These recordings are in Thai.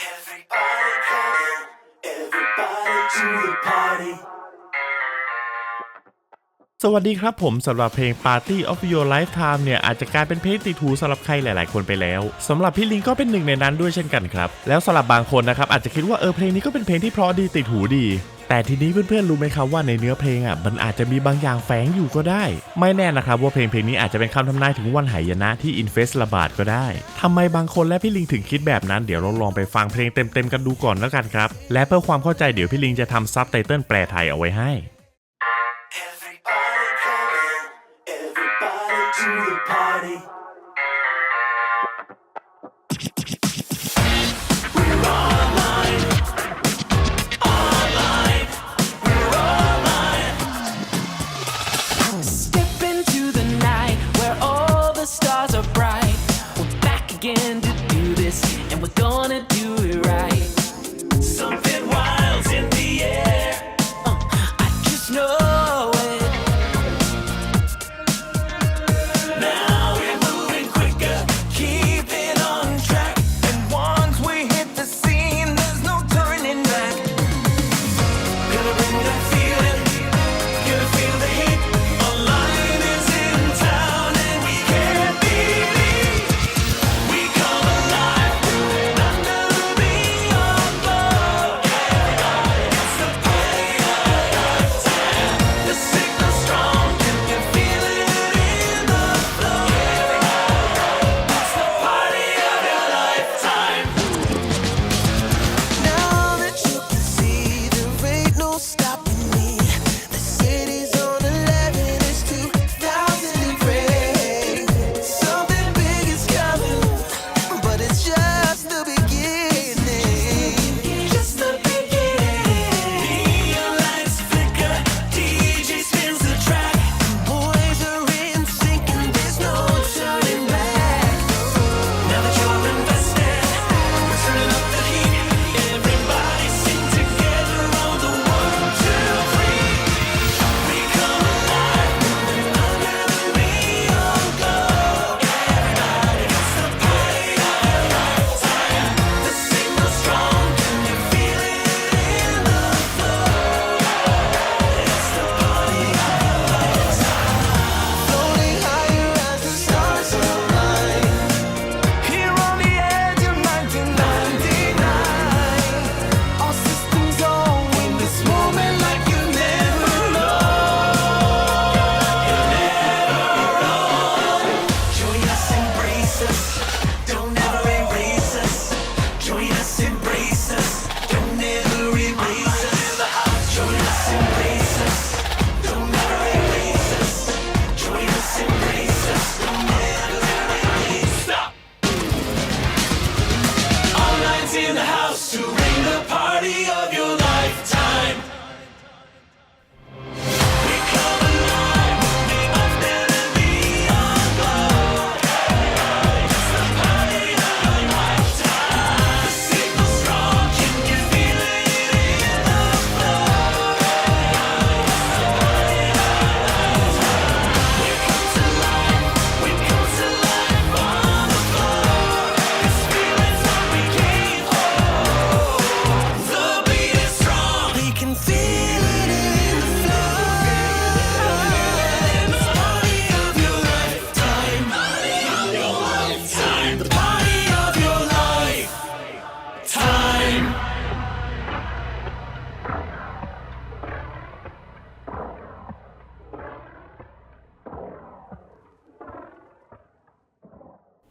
Everybody come, everybody to the party. สวัสดีครับผมสำหรับเพลง Party of Your Lifetime เนี่ย อาจจะกลายเป็นเพลงติดหูสำหรับใครหลาย ๆ คนไปแล้วสำหรับพี่ลิงก็เป็นหนึ่งในนั้นด้วยเช่นกันครับ แล้วสำหรับบางคนนะครับอาจจะคิดว่าเออเพลงนี้ก็เป็นเพลงที่เพราะดีติดหูดี แต่ทีนี้เพื่อนๆรู้ไหมครับว่าในเนื้อเพลงอะมันอาจจะมีบางอย่างแฝงอยู่ก็ได้ ไม่แน่นะครับว่าเพลงเพลงนี้อาจจะเป็นคำทำนายถึงวันหายนะที่อินเฟสระบาดก็ได้ทำไมบางคนและพี่ลิงถึงคิดแบบนั้นเดี๋ยวเราลองไปฟังเพลงเต็มๆกันดูก่อนแล้วกันครับ และเพื่อความเข้าใจเดี๋ยวพี่ลิงจะทำซับไตเติลแปลไทยเอาไว้ให้ Everybody come, everybody to the party.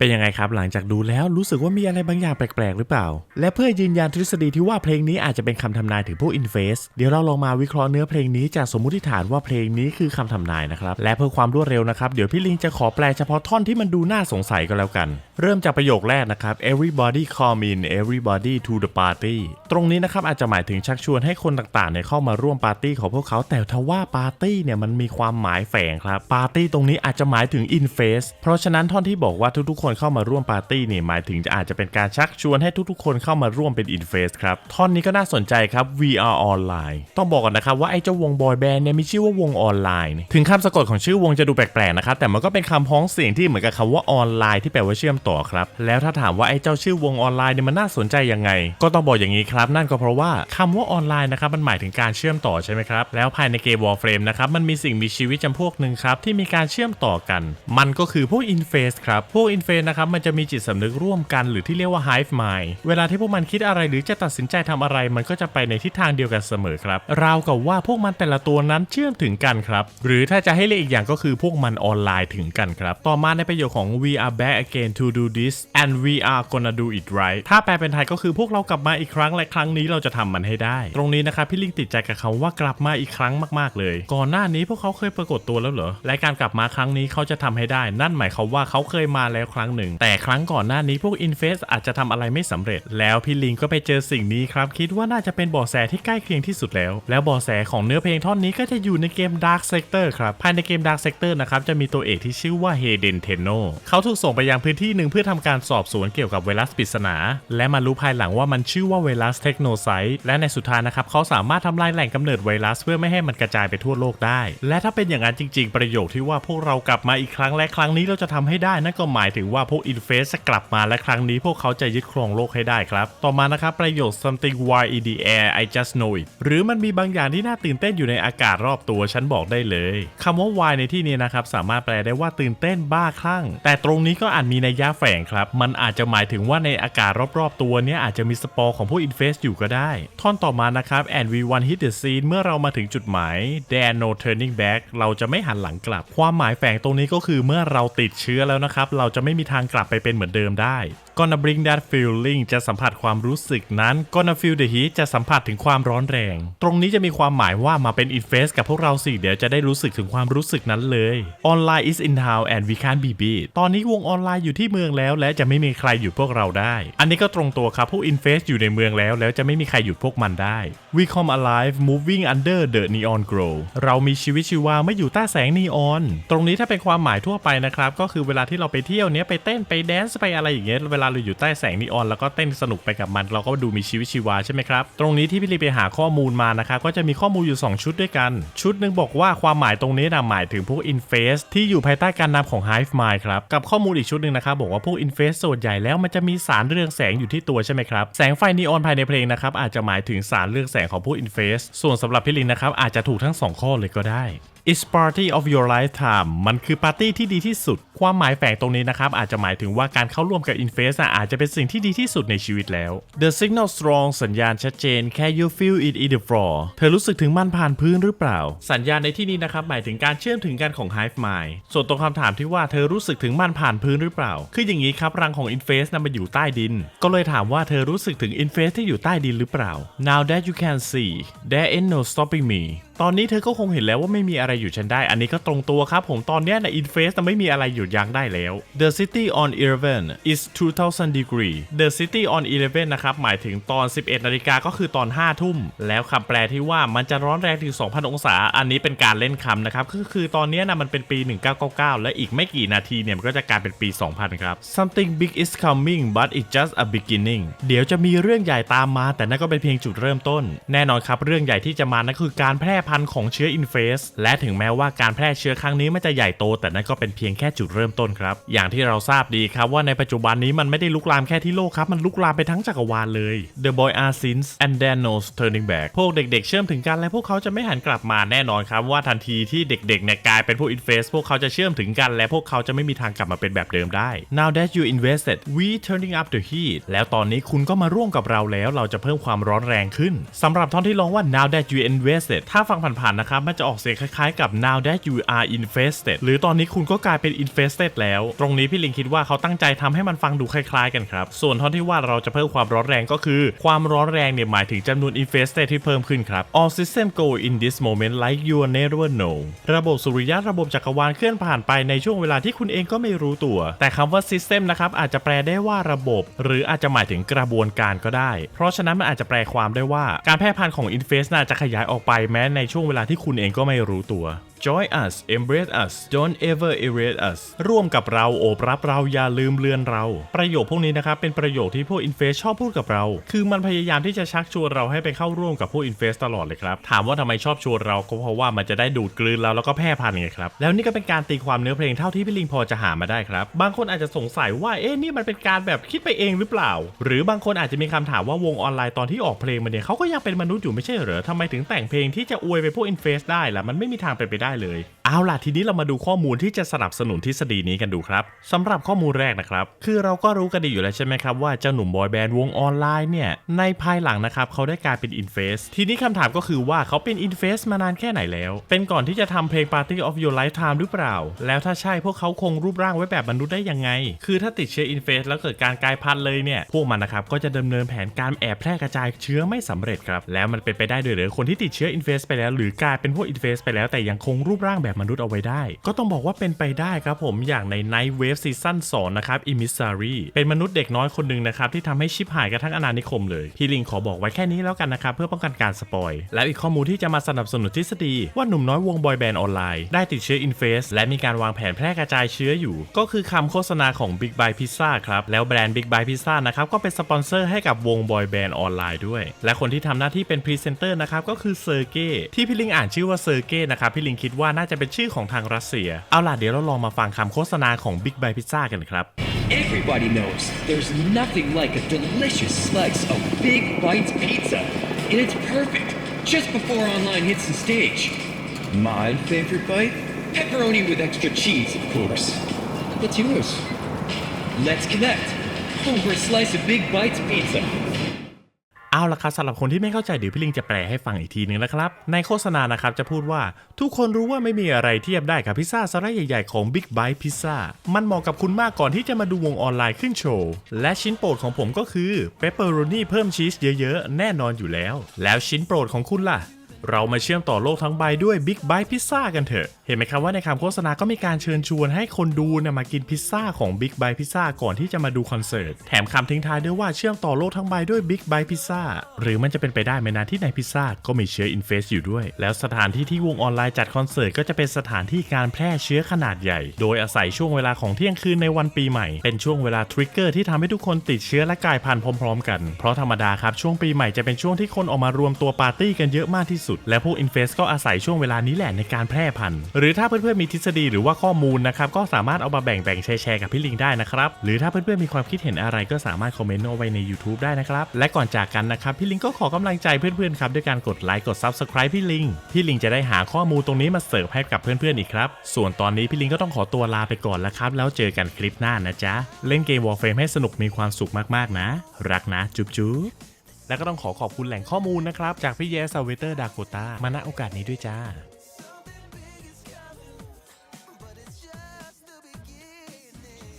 เป็นยังไงครับหลังจากดูแล้วรู้สึกว่ามีอะไรบางอย่างแปลกๆ หรือเปล่า และเพื่อยืนยันทฤษฎีที่ว่าเพลงนี้อาจจะเป็นคำทำนายถึงพวกอินเฟสเดี๋ยวเราลองมาวิเคราะห์เนื้อเพลงนี้จากสมมุติฐานว่าเพลงนี้คือคำทำนายนะครับและเพื่อความรวดเร็วนะครับเดี๋ยวพี่ลิงจะขอแปลเฉพาะท่อนที่มันดูน่าสงสัยก็แล้วกัน เริ่มจากประโยคแรกนะครับ everybody come in everybody to the party ตรงนี้นะครับอาจจะหมายถึงชักชวนให้คนต่างๆเนี่ยเข้ามาร่วมปาร์ตี้ของพวกเขา แต่ทว่าปาร์ตี้เนี่ยมันมีความหมายแฝงครับ ปาร์ตี้ตรงนี้อาจจะหมายถึง in face เพราะฉะนั้นท่อนที่บอกว่าทุกๆ คนเข้ามาร่วมปาร์ตี้เนี่ยหมายถึงจะอาจจะเป็นการชักชวนให้ทุกๆ คนเข้ามาร่วมเป็นอินเฟสครับ ท่อนนี้ก็น่าสนใจครับ VR Online ต้องบอกกันนะครับว่าไอ้เจ้าวงบอยแบนด์เนี่ยมีชื่อว่าวงออนไลน์ ถึงคำสะกดของชื่อวงจะดูแปลกๆนะครับแต่มันก็เป็นคำพ้องเสียงที่เหมือนกับคำว่าออนไลน์ที่แปลว่าเชื่อมต่อครับ แล้วถ้าถามว่าไอ้เจ้าชื่อวงออนไลน์เนี่ยมันน่าสนใจยังไง ก็ต้องบอกอย่างนี้ครับ นั่นก็เพราะว่าคำว่าออนไลน์นะครับมันหมายถึงการเชื่อมต่อใช่ไหมครับ แล้วภายในเกม Warframe นะครับมันมีสิ่งมีชีวิตจำพวกหนึ่งครับที่มีการเชื่อมต่อกัน มันก็คือพวกอินเฟสครับ พวกอินเฟสนะครับมันจะมีจิตสำนึกร่วมกัน หรือที่เรียกว่า Hive Mind เวลาที่พวกมันคิดอะไรหรือจะตัดสินใจทำอะไร มันก็จะไปในทิศทางเดียวกันเสมอครับราวกับว่าพวกมันแต่ละตัวนั้นเชื่อมถึงกันครับหรือถ้าจะให้เรียกอีกอย่างก็คือพวกมันออนไลน์ถึงกันครับต่อมาในประโยคของ we are back again to do this and we are gonna do it right ถ้าแปลเป็นไทยก็คือพวกเรากลับมาอีกครั้งและครั้งนี้เราจะทำมันให้ได้ ตรงนี้นะครับพี่ลิงติดใจกับคำว่ากลับมาอีกครั้งมากๆเลย ก่อนหน้านี้พวกเขาเคยปรากฏตัวแล้วเหรอและการกลับมาครั้งนี้เขาจะทำให้ได้ นั่นหมายความว่าเขาเคยมาแล้วครั้งหนึ่ง แต่ครั้งก่อนหน้านี้พวกอินเฟสอาจจะทำอะไรไม่สำเร็จ แล้วพี่ลิงก็ไปเจอสิ่งนี้ครับคิดว่าน่าจะเป็นบาะแสที่ใกล้เคียงที่สุดแล้ว แล้วบาะแสของเนื้อเพลงท่อนนี้ก็จะอยู่ในเกม Dark Sector ครับภายในเกม Dark Sector นะครับจะมีตัวเอกที่ชื่อว่าเฮเดนเทโนเขาถูกส่งไปยังพื้นที่หนึ่งเพื่อทำการสอบสวนเกี่ยวกับไวรัสปริศนา และมารู้ภายหลังว่ามันชื่อว่าไวรัสเทคโนไซต์และในสุดท้ายนะครับเขาสามารถทำลายแหล่งกำเนิดไวรัสเพื่อไม่ให้มันกระจายไปทั่วโลกได้ และถ้าเป็นอย่างนั้นจริง ๆ ประโยคที่ว่าพวกเรากลับมาอีกครั้งและครั้งนี้เราจะทำให้ได้นั่นก็หมายถึงว่าพวกอินเฟสจะกลับมาและครั้งนี้พวกเขาจะยึดครองโลกให้ได้ครับ ต่อมานะครับประโยค something wild in the air I just know it หรือมันมีบางอย่างที่น่าตื่นเต้นอยู่ในอากาศรอบตัวฉันบอกได้เลยคำว่า wild ในที่นี้นะครับสามารถแปลได้ว่าตื่นเต้นบ้าคลั่ง แต่ตรงนี้ก็อาจมีนัยยะแฝงครับ มันอาจจะหมายถึงว่าในอากาศรอบๆ ตัวเนี้ยอาจจะมีสปอร์ของพวกอินเฟสอยู่ก็ได้ ท่อนต่อมานะครับ and we one hit the scene เมื่อเรามาถึงจุดหมาย there no turning back เราจะไม่หันหลังกลับ ความหมายแฝงตรงนี้ก็คือเมื่อเราติดเชื้อแล้วนะครับ เราจะไม่มีทางกลับไปเป็นเหมือนเดิมได้ gonna bring that feeling จะสัมผัสความรู้สึกนั้น gonna feel the heat จะสัมผัสถึงความร้อนแรง ตรงนี้จะมีความหมายว่ามาเป็น invest กับพวกเราสิ เดี๋ยวจะได้รู้สึกถึงความรู้สึกนั้นเลย online is in town and we can't be beat ตอนนี้วงออนไลน์อยู่ที่เมืองแล้ว และจะไม่มีใครหยุดพวกเราได้ อันนี้ก็ตรงตัวครับพวก invest อยู่ในเมืองแล้ว แล้วจะไม่มีใครหยุดพวกมันได้ we come alive moving under the neon glow เรามีชีวิตชีวาไม่อยู่ใต้แสงนีออน ตรงนี้ถ้าเป็นความหมายทั่วไปนะครับก็คือเวลาที่เราไปเที่ยวเนี้ยไปเต้นไปแดนซ์ไปอะไรอย่างเงี้ยเวลาเราอยู่ใต้แสงนีออนแล้วก็เต้นสนุกไปกับมัน เราก็ดูมีชีวิตชีวาใช่ไหมครับ ตรงนี้ที่พี่ลีไปหาข้อมูลมานะครับก็จะมีข้อมูลอยู่ 2 ชุดด้วยกัน ชุดหนึ่งบอกว่าความหมายตรงนี้นะหมายถึงพวก Infest ที่อยู่ภายใต้การนำของ Hive Mind ครับกับข้อมูลอีกชุดหนึ่งนะครับบอกว่าพวก Infest ส่วนใหญ่แล้วมันจะมีสารเรืองแสงอยู่ที่ตัวใช่ไหมครับแสงไฟนีออนภายในเพลงนะครับอาจจะหมายถึงสารเรืองแสงของพวก Infest ส่วนสำหรับพี่ลินนะครับอาจจะถูกทั้งสองข้อเลยก็ได้ It's party of your lifetime มันคือปาร์ตี้ที่ดีที่สุด ความหมายแฝงตรงนี้นะครับ อาจจะหมายถึงว่าการเข้าร่วมกับ Infest อะอาจจะเป็นสิ่งที่ดีที่สุดในชีวิตแล้ว The signal strong สัญญาณชัดเจน Can you feel it in the floor เธอรู้สึกถึงมันผ่านพื้นหรือเปล่า สัญญาณในที่นี้นะครับ หมายถึงการเชื่อมถึงกันของ Hive Mind ส่วนตรงคำถามที่ว่าเธอรู้สึกถึงมันผ่านพื้นหรือเปล่า คืออย่างนี้ครับรังของ Infest นำมาอยู่ใต้ดิน ก็เลยถามว่าเธอรู้สึกถึง Infest ที่อยู่ใต้ดินหรือเปล่า Now that you can see there ain't no stopping me ตอนนี้เธอก็คงเห็นแล้วว่าไม่มีอะไรหยุดฉันได้ อันนี้ก็ตรงตัวครับผมตอนนี้ใน Infest ไม่มีอะไรหยุดยั้งได้แล้ว The city on 11 is 2000 degree The city on 11นะครับหมายถึงตอน 11นาฬิกาก็คือตอน 5 ทุ่ม แล้วคำแปลที่ว่ามันจะร้อนแรงถึง 2,000 องศา อันนี้เป็นการเล่นคำนะครับก็คือตอนนี้นะมันเป็นปี 1999 และอีกไม่กี่นาทีเนี่ยมันก็จะกลายเป็นปี 2000 ครับ Something big is coming but it's just a beginning เดี๋ยวจะมีเรื่องใหญ่ตามมา แต่นั่นก็เป็นเพียงจุดเริ่มต้น แน่นอนครับเรื่องใหญ่ที่จะมานั่นคือการแพร่พันธุ์ของเชื้ออินเฟสและถึงแม้ว่าการแพร่เชื้อครั้งนี้มันจะใหญ่โต แต่นั่นก็เป็นเพียงแค่จุดเริ่มต้นครับ อย่างที่เราทราบดีครับว่าในปัจจุบันนี้มันไม่ได้ลุกลามแค่ที่โลกครับ มันลุกลามไปทั้งจักรวาลเลย The boy are since and then no turning back พวกเด็กๆ เชื่อมถึงกันและพวกเขาจะไม่หันกลับมาแน่นอนครับว่าทันทีที่เด็กๆเนี่ยกลายเป็นพวกอินเฟสพวกเขาจะเชื่อมถึงกันและพวกเขาจะไม่มีทางกลับมาเป็นแบบเดิมได้ Now that you invested we turning up the heat แล้วตอนนี้คุณก็มาร่วมกับเราแล้ว เราจะเพิ่มความร้อนแรงขึ้นสำหรับท่อนที่ร้องว่า now that you invested ถ้าฟังผ่านๆนะครับมันจะออกเสียงคล้ายๆกับ now that you are infested หรือตอนนี้คุณก็กลายเป็น infested แล้ว ตรงนี้พี่ลิงคิดว่าเขาตั้งใจทำให้มันฟังดูคล้ายๆกันครับ ส่วนท่อนที่ว่าเราจะเพิ่มความร้อนแรงก็คือ ความร้อนแรงเนี่ยหมายถึงจำนวน infested ที่เพิ่มขึ้นครับ all system go in this moment like you never know ระบบสุริยะระบบจักรวาลเคลื่อนผ่านไปในช่วงเวลาที่คุณเองก็ไม่รู้ตัว แต่คำว่า system นะครับอาจจะแปลได้ว่าระบบ หรืออาจจะหมายถึงกระบวนการก็ได้ เพราะฉะนั้นมันอาจจะแปลความได้ว่าการแพร่พันธุ์ของ infest น่าจะขยายออกไปแม้ในช่วงเวลาที่คุณเองก็ไม่รู้ตัว join us embrace us don't ever erase us ร่วมกับเราโอบรับเราอย่าลืมเลือนเรา ประโยคพวกนี้นะครับเป็นประโยคที่พวก Invest ชอบพูดกับเรา คือมันพยายามที่จะชักชวนเราให้ไปเข้าร่วมกับพวก Invest ตลอดเลยครับ ถามว่าทำไมชอบชวนเราก็เพราะว่ามันจะได้ดูดกลืนเราแล้วก็แพร่พันธุ์ไงครับ แล้วนี่ก็เป็นการตีความเนื้อเพลงเท่าที่พี่ลิงพอจะหามาได้ครับ บางคนอาจจะสงสัยว่าเอ๊ะนี่มันเป็นการแบบคิดไปเองหรือเปล่า หรือบางคนอาจจะมีคำถามว่าวงออนไลน์ตอนที่ออกเพลงมาเนี่ยเขาก็ยังเป็นมนุษย์อยู่ไม่ใช่เหรอทำไมถึงแต่งเพลงที่จะอวยไปพวก Invest ได้ล่ะมันไม่มีทางเป็นไปได้เลย เอาล่ะทีนี้เรามาดูข้อมูลที่จะสนับสนุนทฤษฎีนี้กันดูครับสำหรับข้อมูลแรกนะครับ คือเราก็รู้กันดีอยู่แล้วใช่ไหมครับว่าเจ้าหนุ่มบอยแบนด์วงออนไลน์เนี่ยในภายหลังนะครับเขาได้กลายเป็นอินเฟสทีนี้คำถามก็คือว่าเขาเป็นอินเฟสมานานแค่ไหนแล้ว เป็นก่อนที่จะทำเพลง Party of Your Lifetime หรือเปล่า แล้วถ้าใช่พวกเขาคงรูปร่างไว้แบบมนุษย์ได้ยังไง คือถ้าติดเชื้ออินเฟสแล้วเกิดการกลายพันธุ์เลยเนี่ยพวกมันนะครับก็จะดำเนินแผนการแอบแพร่กระจายเชื้อไม่สำเร็จครับแล้วมันเป็นไปได้ด้วยเหรือคนที่ติดเชื้ออินเฟสไปแล้ว หรือกลายเป็นพวกอินเฟสไปแล้วแต่ยังคงรูปร่างแบบมนุษย์เอาไว้ได้ ก็ต้องบอกว่าเป็นไปได้ครับผมอย่างใน Night Wave ซีซั่น2นะครับอิมิซารีเป็นมนุษย์เด็กน้อยคนหนึ่งนะครับที่ทำให้ชิปหายกันทั้งอาณานิคมเลย พี่ลิงขอบอกไว้แค่นี้แล้วกันนะครับเพื่อป้องกันการสปอย แล้วอีกข้อมูลที่จะมาสนับสนุนทฤษฎีว่าหนุ่มน้อยวงบอยแบนด์ออนไลน์ได้ติดเชื้ออินเฟสและมีการวางแผนแพร่กระจายเชื้ออยู่ ก็คือคำโฆษณาของ Big Buy Pizza ครับแล้วแบรนด์ Big Buy Pizza นะครับก็เป็นสปอนเซอร์ให้กับวงบอยแบนด์ออนไลน์ด้วย และคนที่ทำหน้าที่เป็นพรีเซนเตอร์นะครับก็คือเซอร์เก้ที่พี่ลิงอ่านชื่อว่าเซอร์เก้นะครับพี่ลิงคิดดว่าน่าจะเป็นชื่อของทางรัสเซีย เอาล่ะเดี๋ยวเราลองมาฟังคำโฆษณาของ Big Buy Pizza กันครับ Everybody knows there's nothing like a delicious slice of Big Bites pizza. And it's perfect just before online hits the stage. My favorite bite? Pepperoni with extra cheese, of course. What's yours? Let's connect over a slice of Big Bites pizza. เอาละครับสำหรับคนที่ไม่เข้าใจเดี๋ยวพี่ลิงจะแปลให้ฟังอีกทีนึงนะครับ ในโฆษณานะครับจะพูดว่าทุกคนรู้ว่าไม่มีอะไรเทียบได้กับพิซซ่าสไลด์ใหญ่ๆของ Big Bite Pizza มันเหมาะกับคุณมากก่อนที่จะมาดูวงออนไลน์ขึ้นโชว์ และชิ้นโปรดของผมก็คือเปปเปอโรนีเพิ่มชีสเยอะๆ แน่นอนอยู่แล้ว แล้วชิ้นโปรดของคุณล่ะ เรามาเชื่อมต่อโลกทั้งใบด้วย Big Bite Pizza กันเถอะ เห็นไหมครับว่าในคำโฆษณาก็มีการเชิญชวนให้คนดูนมากินพิซซ่าของ Big Bite Pizza ก่อนที่จะมาดูคอนเสิร์ต แถมคำทิ้งท้ายด้วยว่าเชื่อมต่อโลกทั้งใบด้วย Big Bite Pizza หรือมันจะเป็นไปได้ไหมนะที่ในพิซซ่าก็มีเชื้ออินเฟสอยู่ด้วย แล้วสถานที่ที่วงออนไลน์จัดคอนเสิร์ตก็จะเป็นสถานที่การแพร่เชื้อขนาดใหญ่ โดยอาศัยช่วงเวลาของเที่ยงคืนในวันปีใหม่ เป็นช่วงเวลาทริกเกอร์ที่ทำให้ทุกคนติดเชื้อและกลายพันธุ์พร้อม ๆ กัน เพราะธรรมดาครับช่วงปีใหม่จะเป็นช่วงที่คนออกมารวมตัวปาร์ตี้กันเยอะมากที่สุดและพวกอินเฟสก็อาศัยช่วงเวลานี้แหละในการแพร่พันธุ์หรือถ้าเพื่อนๆมีทฤษฎีหรือว่าข้อมูลนะครับก็สามารถเอามาแบ่งๆแชร์กับพี่ลิงได้นะครับหรือถ้าเพื่อนๆมีความคิดเห็นอะไรก็สามารถคอมเมนต์เอาไว้ใน YouTube ได้นะครับและก่อนจากกันนะครับพี่ลิงก็ขอกำลังใจเพื่อนๆครับด้วยการกดไลค์กด Subscribe พี่ลิงพี่ลิงจะได้หาข้อมูลตรงนี้มาเสิร์ฟให้กับเพื่อนๆอีกครับส่วนตอนนี้พี่ลิงก็ต้องขอตัวลาไปก่อนแล้วครับแล้วเจอกันคลิปหน้านะจ๊ะเล่นเกม Warframe ให้สนุกมีความสุขมากๆนะ รักนะจุ๊บ และก็ต้องขอขอบคุณแหล่งข้อมูลนะครับ จากพี่แยสเวเตอร์ดาโกตามาณโอกาสนี้ด้วยจ้า